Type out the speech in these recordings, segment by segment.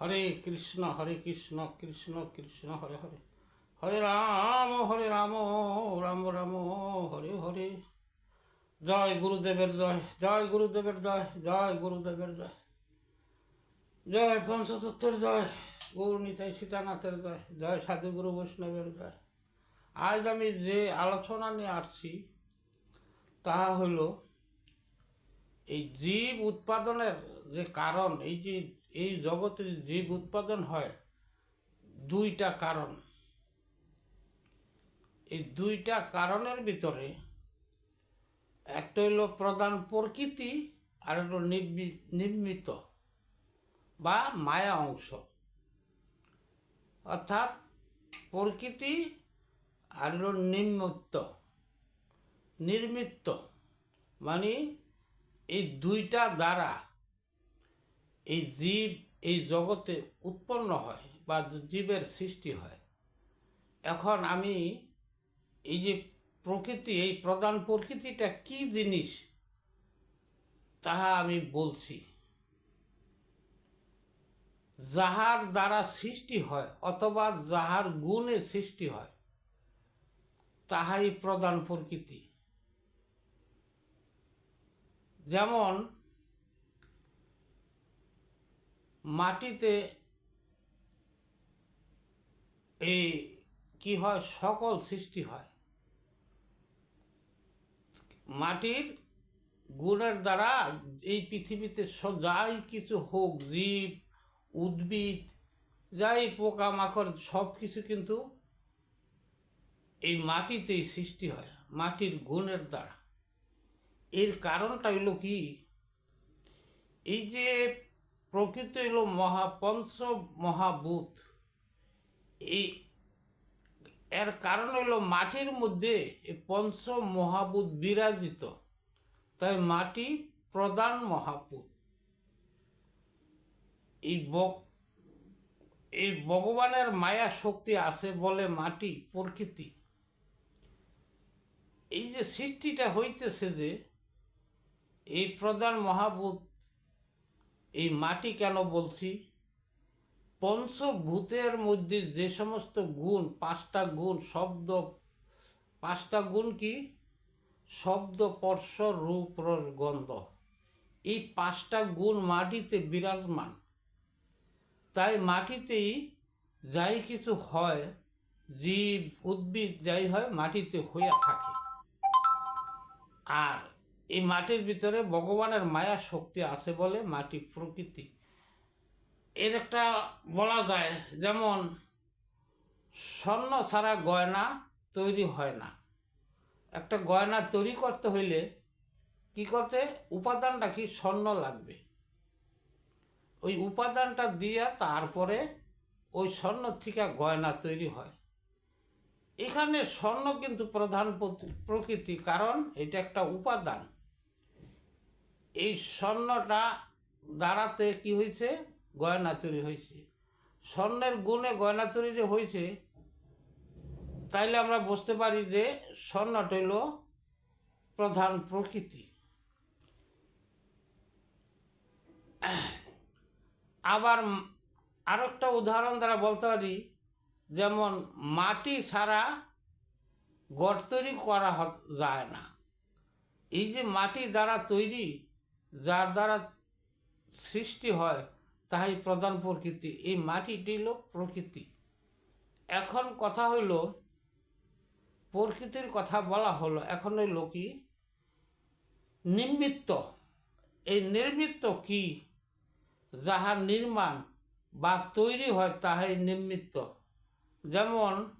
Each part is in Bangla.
হরে কৃষ্ণ হরে কৃষ্ণ কৃষ্ণ কৃষ্ণ, হরে হরে। হরে রাম হরে রাম রাম রাম, হরে হরে। জয় গুরুদেবের জয় জয় গুরুদেবের জয় জয় গুরুদেবের জয়। জয় পঞ্চতত্ত্বের জয়, গৌর নিতাই সীতানাথের জয় জয় সাধুগুরু বৈষ্ণবের জয়। আজ আমি যে আলোচনা নিয়ে আসছি তাহা হলো, এই জীব উৎপাদনের যে কারণ, এই যে এই জগতে জীব উৎপাদন হয়, দুইটা কারণ। এই দুইটা কারণের ভিতরে একটা হলো প্রধান প্রকৃতি, আর নির্মি- নির্মিত বা মায়া অংশ। অর্থাৎ প্রকৃতি আর নির্মিত নির্মিত মানে এই দুইটা দ্বারা এই জীব, এই জগতে উৎপন্ন হয় বা জীবের সৃষ্টি হয়। এখন আমি এই যে প্রকৃতি, এই প্রধান প্রকৃতিটা কি জিনিস তাহা আমি বলছি। যাহার দ্বারা সৃষ্টি হয় অথবা যাহার গুণে সৃষ্টি হয়, তাহাই প্রধান প্রকৃতি। যেমন মাটিতে এই কি হয়? সকল সৃষ্টি হয়। মাটির গুণের দ্বারা এই পৃথিবীতে যাই কিছু হোক, জীব, উদ্ভিদ, যাই পোকামাকড়, সব কিছু কিন্তু এই মাটিতেই সৃষ্টি হয়, মাটির গুণের দ্বারা। এর কারণটা হলো কি? এই যে প্রকৃতি হলো মহা পঞ্চ মহাভূত। এই এর কারণ হলো মাটির মধ্যে এই পঞ্চ মহাভূত বিরাজিত। তাই মাটি প্রধান মহাভূত। এই এই ভগবানের মায়া শক্তি আছে বলে মাটি প্রকৃতি। এই যে সৃষ্টিটা হইতেছে যে, এই প্রধান মহাভূত এই মাটি কেন বলছি? পঞ্চভূতের মধ্যে যে সমস্ত গুণ, পাঁচটা গুণ, শব্দ, পাঁচটা গুণ কি? শব্দ, স্পর্শ, রূপ গন্ধ। এই পাঁচটা গুণ মাটিতে বিরাজমান। তাই মাটিতেই যাই কিছু হয়, জীব, উদ্ভিদ যাই হয়, মাটিতে হইয়া থাকে। আর এই মাটির ভিতরে ভগবানের মায়া শক্তি আছে বলে মাটি প্রকৃতি। এর একটা বলা যায়, যেমন, স্বর্ণ ছাড়া গয়না তৈরি হয় না। একটা গয়না তৈরি করতে হইলে কি করতে, উপাদানটা কি স্বর্ণ লাগবে? ওই উপাদানটা দিয়ে তারপরে ওই স্বর্ণ থেকে গয়না তৈরি হয়। এখানে স্বর্ণ কিন্তু প্রধান প্রকৃতি, কারণ এটা একটা উপাদান। এই স্বর্ণটা দ্বারাতে কি হয়েছে গয়না তৈরি হয়েছে স্বর্ণের গুণে গয়না তৈরি যে হয়েছে তাইলে আমরা বুঝতে পারি যে স্বর্ণটা হইল প্রধান প্রকৃতি। আবার আরও একটা উদাহরণ দ্বারা বলতে পারি, যেমন মাটি ছাড়া গড় তৈরি করা যায় না। এই যে মাটি দ্বারা তৈরি যার দ্বারা সৃষ্টি হয়, তাহাই প্রধান প্রকৃতি। এই মাটিটি হল প্রকৃতি। এখন কথা হইল, প্রকৃতির কথা বলা হলো, এখন হইল কি? নিমিত্ত এই নির্মিত্ত কি? যাহা নির্মাণ বা তৈরি হয়, তাহাই নিমিত্ত যেমন,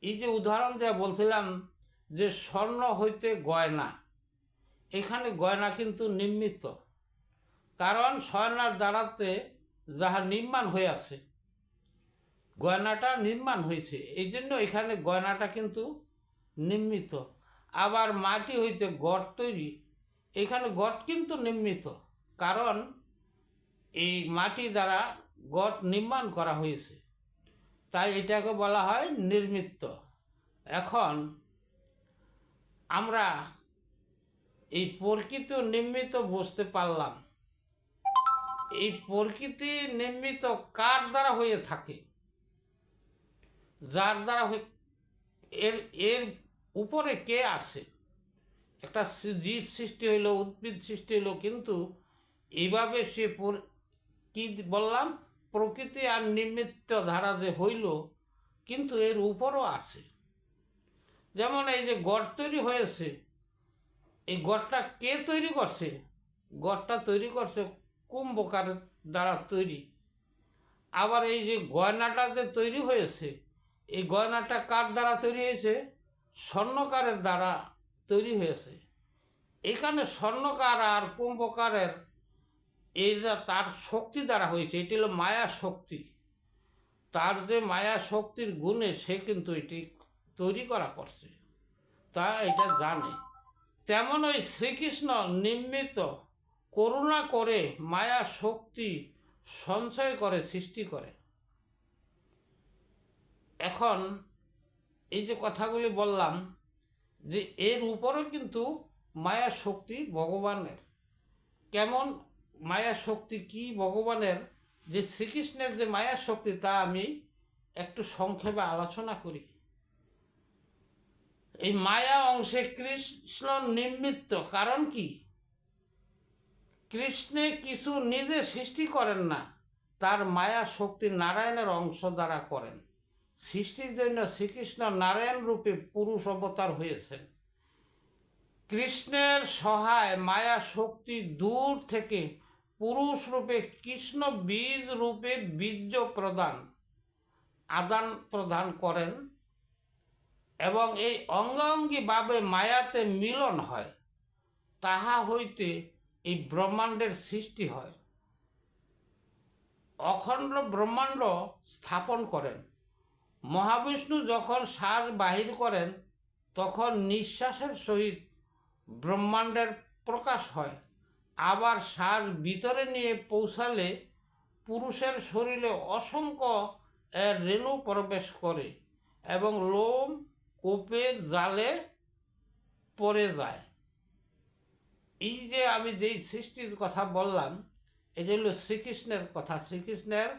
এই যে উদাহরণ দেওয়া বলছিলাম যে স্বর্ণ হইতে গয়না। এখানে গয়না কিন্তু নির্মিত। কারণ স্বর্ণার দ্বারাতে যাহা নির্মাণ হয়ে আছে, গয়নাটা নির্মাণ হয়েছে। এই জন্য এখানে গয়নাটা কিন্তু নির্মিত। আবার মাটি হইতে গড় তৈরি। এখানে গড় কিন্তু নির্মিত। কারণ এই মাটি দ্বারা গড় নির্মাণ করা হয়েছে। তাই এটাকে বলা হয় নির্মিত এখন আমরা এই প্রকৃত নির্মিত বুঝতে পারলাম। এই প্রকৃতি নির্মিত কার দ্বারা হয়ে থাকে? যার দ্বারা এর এর উপরে কে আছে? একটা জীব সৃষ্টি হইল, উদ্ভিদ সৃষ্টি হইল, কিন্তু এইভাবে সে কি বললাম? প্রকৃতি আর নিমিত্ত ধারা যে হইল, কিন্তু এর উপরও আছে। যেমন এই যে গড় তৈরি হয়েছে এই গড়টা কে তৈরি করছে? গড়টা তৈরি করছে কুম্ভকারের দ্বারা তৈরি। আবার এই যে গয়নাটা যে তৈরি হয়েছে, এই গয়নাটা কার দ্বারা তৈরি হয়েছে? স্বর্ণকারের দ্বারা তৈরি হয়েছে। এখানে স্বর্ণকার আর কুম্ভকারের এই যা তার শক্তি দ্বারা হয়েছে, এটি হলো মায়া শক্তি। তার যে মায়া শক্তির গুণে সে কিন্তু এটি তৈরি করা করছে। তা এটা জানে। তেমন ওই শ্রীকৃষ্ণ নির্মিত করুণা করে মায়া শক্তি সঞ্চয় করে, সৃষ্টি করে। এখন এই যে কথাগুলি বললাম যে এর উপরেও কিন্তু মায়া শক্তি ভগবানের। কেমন মায়া শক্তি, কি ভগবানের? যে শ্রীকৃষ্ণের যে মায়া শক্তি, তা আমি একটু সংক্ষেপে আলোচনা করি। এই মায়া অংশে কৃষ্ণ নির্মিত কারণ কি? কৃষ্ণে কিছু নিজে সৃষ্টি করেন না, তার মায়া শক্তি নারায়ণের অংশ দ্বারা করেন। সৃষ্টির জন্য শ্রীকৃষ্ণ নারায়ণ রূপে পুরুষ অবতার হয়েছেন। কৃষ্ণের সহায় মায়া শক্তি দূর থেকে পুরুষ রূপে কৃষ্ণ বীজ রূপে বীর্য প্রদান, আদান প্রদান করেন। এবং এই অঙ্গাঙ্গিভাবে মায়াতে মিলন হয়, তাহা হইতে এই ব্রহ্মাণ্ডের সৃষ্টি হয়। অখণ্ড ব্রহ্মাণ্ড স্থাপন করেন। মহাবিষ্ণু যখন শ্বাস বাহির করেন, তখন নিঃশ্বাসের সহিত ব্রহ্মাণ্ডের প্রকাশ হয়। আবার শ্বাস ভিতরে নিয়ে পৌঁছালে পুরুষের শরীরে অসংখ্য রেণু প্রবেশ করে এবং লোম কোপের জালে পড়ে যায়। এই যে আমি যেই সৃষ্টির কথা বললাম, এটা হলো শ্রীকৃষ্ণের কথা। শ্রীকৃষ্ণের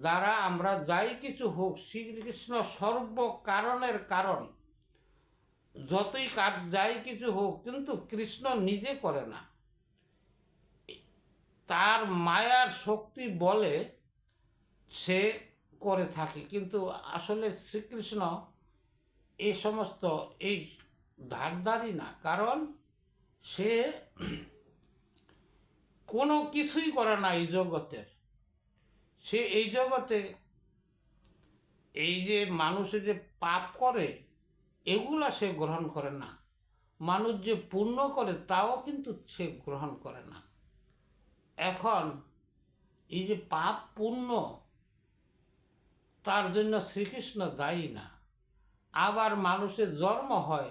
দ্বারা আমরা যাই কিছু হোক, শ্রীকৃষ্ণ সর্ব কারণের কারণ। যতই কাজ যাই কিছু হোক, কিন্তু কৃষ্ণ নিজে করে না। তার মায়ার শক্তি বলে সে করে থাকে। কিন্তু আসলে শ্রীকৃষ্ণ এই সমস্ত, এই ধারধারি না, কারণ সে কোনো কিছুই করে না এই জগতের। সে এই জগতে এই যে মানুষে যে পাপ করে, এগুলা সে গ্রহণ করে না। মানুষ যে পুণ্য করে, তাও কিন্তু সে গ্রহণ করে না। এখন এই যে পাপ পুণ্য, তার জন্য শ্রীকৃষ্ণ দায়ী না। আবার মানুষের জন্ম হয়,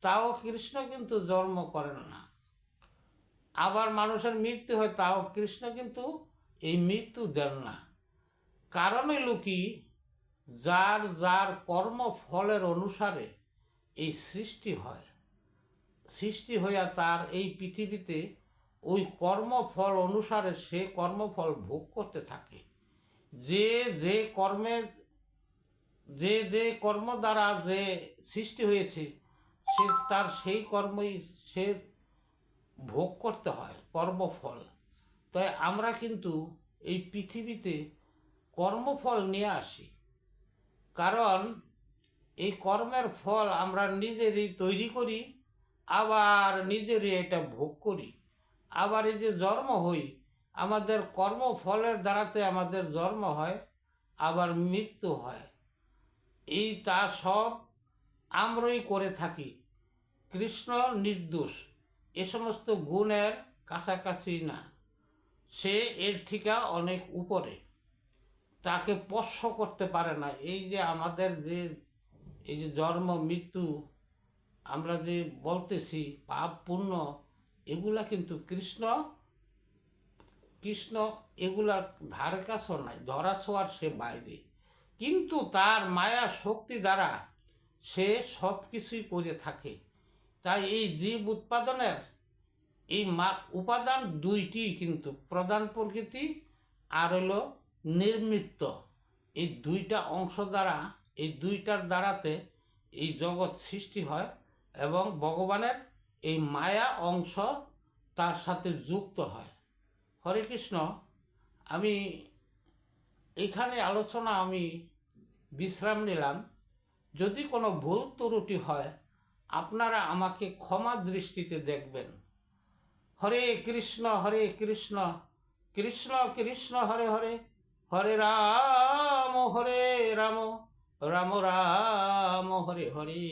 তাও কৃষ্ণ কিন্তু জন্ম করেন না। আবার মানুষের মৃত্যু হয়, তাও কৃষ্ণ কিন্তু এই মৃত্যু দেন না। কারণ কি যার যার কর্ম ফলের অনুসারে এই সৃষ্টি হয়। সৃষ্টি হইয়া তার এই পৃথিবীতে ওই কর্মফল অনুসারে সে কর্মফল ভোগ করতে থাকে। যে যে কর্মের যে যে কর্ম দ্বারা যে সৃষ্টি হয়েছে, সে তার সেই কর্মই সে ভোগ করতে হয়, কর্মফল। তাই আমরা কিন্তু এই পৃথিবীতে কর্মফল নিয়ে আসি। কারণ এই কর্মের ফল আমরা নিজেরই তৈরি করি, আবার নিজেরই এটা ভোগ করি। আবার এই যে জন্ম হই, আমাদের কর্মফলের দ্বারাতে আমাদের জন্ম হয়, আবার মৃত্যু হয়। এই তা সব আমরাই করে থাকি। কৃষ্ণ নির্দোষ, এ সমস্ত গুণের কাছাকাছি না। সে এর থেকে অনেক উপরে। তাকে স্পর্শ করতে পারে না। এই যে আমাদের যে, এই যে জন্ম, মৃত্যু, আমরা যে বলতেছি, পাপ, পুণ্য, এগুলা কিন্তু কৃষ্ণ কৃষ্ণ এগুলার ধারে কাছেও নাই ধরা ছোঁয়ার সে বাইরে। কিন্তু তার মায়া শক্তি দ্বারা সে সব কিছুই করে থাকে। তাই এই জীব উৎপাদনের এই মা, উপাদান দুইটি কিন্তু, প্রধান প্রকৃতি আর হলো নির্মিত। এই দুইটা অংশ দ্বারা, এই দুইটার দ্বারাতে এই জগৎ সৃষ্টি হয় এবং ভগবানের এই মায়া অংশ তার সাথে যুক্ত হয়। হরে কৃষ্ণ, আমি এখানে আলোচনা আমি বিশ্রাম নিলাম। যদি কোনো ভুল ত্রুটি হয়, আপনারা আমাকে ক্ষমা দৃষ্টিতে দেখবেন। হরে কৃষ্ণ হরে কৃষ্ণ কৃষ্ণ কৃষ্ণ, হরে হরে হরে রাম হরে রাম রাম রাম, হরে হরে।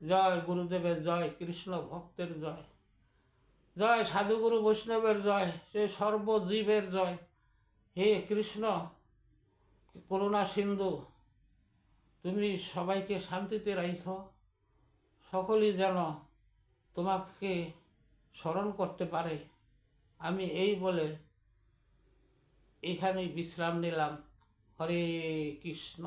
জয় গুরুদেবের জয়, কৃষ্ণ ভক্তের জয়। জয় সাধুগুরু বৈষ্ণবের জয়, সে সর্বজীবের জয়। হে কৃষ্ণ করুণা সিন্ধু? তুমি সবাইকে শান্তিতে রাখো সকলেই যেন তোমাকে স্মরণ করতে পারে। আমি এই বলে এখানে বিশ্রাম নিলাম। হরে কৃষ্ণ।